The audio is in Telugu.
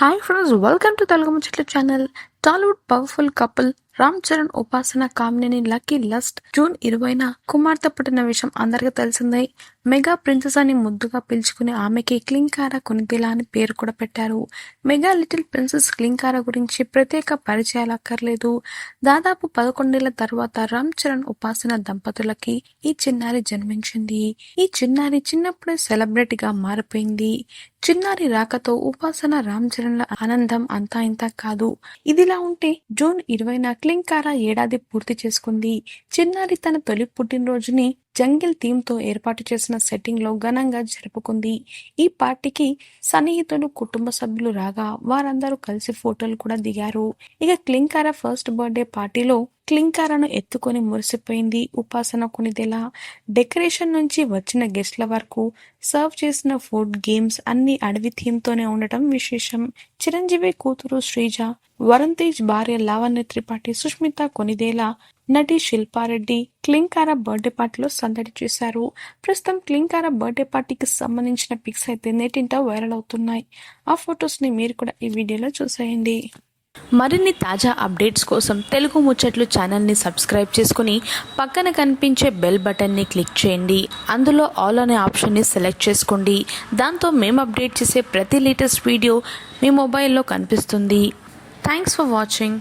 Hi friends welcome to Telugu मुझे channel Tollywood powerful couple Ram Charan Upasana Kamineni lucky lust June ఇరవైన కుమార్తె పుట్టిన విషయం అందరికీ తెలిసిందే. మెగా ప్రిన్సెస్ అని ముద్దుగా పిలుచుకునే ఆమెకి క్లింకార కొనిదిలా అని పేరు కూడా పెట్టారు. మెగా లిటిల్ ప్రిన్సెస్ క్లింకార గురించి ప్రత్యేక పరిచయాలు అక్కర్లేదు. దాదాపు పదకొండేళ్ళ తర్వాత రామ్ చరణ్ ఉపాసన దంపతులకి ఈ చిన్నారి జన్మించింది. ఈ చిన్నారి చిన్నప్పుడే సెలబ్రిటీగా మారిపోయింది. చిన్నారి రాకతో ఉపాసన రామ్ చరణ్ల ఆనందం అంతా ఇంత కాదు. ఇదిలా ఉంటే జూన్ ఇరవైన క్లింకార ఏడాది పూర్తి చేసుకుంది. చిన్నారి తన తొలి పుట్టినరోజుని జంగిల్ థీమ్తో ఏర్పాటు చేసిన సెట్టింగ్లో ఘనంగా జరుపుకుంది. ఈ పార్టీకి సన్నిహితులు కుటుంబ సభ్యులు రాగా వారందరూ కలిసి ఫోటోలు కూడా దిగారు. ఇక క్లింకార ఫస్ట్ బర్త్డే పార్టీలో క్లింకారను ఎత్తుకొని మురిసిపోయింది ఉపాసన కొనిదెలా. డెకరేషన్ నుంచి వచ్చిన గెస్ట్ల వరకు సర్వ్ చేసిన ఫుడ్ గేమ్స్ అన్ని అడవి థీమ్ తోనే ఉండటం విశేషం. చిరంజీవి కూతురు శ్రీజ వరుణ్ తేజ్ భార్య లావణ్య త్రిపాఠి సుష్మిత కొనిదేలా. నటి శిల్పారెడ్డి క్లింకార బర్త్డే పార్టీలో సందడి చేశారు. ప్రస్తుతం క్లింకార బర్త్డే పార్టీకి సంబంధించిన పిక్స్ అయితే నేటింట వైరల్ అవుతున్నాయి. ఆ ఫొటోస్ని మీరు కూడా ఈ వీడియోలో చూసేయండి. మరిన్ని తాజా అప్డేట్స్ కోసం తెలుగు ముచ్చట్లు ఛానల్ని సబ్స్క్రైబ్ చేసుకుని పక్కన కనిపించే బెల్ బటన్ని క్లిక్ చేయండి. అందులో ఆల్ అనే ఆప్షన్ని సెలెక్ట్ చేసుకోండి. దాంతో మేము అప్డేట్ చేసే ప్రతి లేటెస్ట్ వీడియో మీ మొబైల్లో కనిపిస్తుంది. Thanks for watching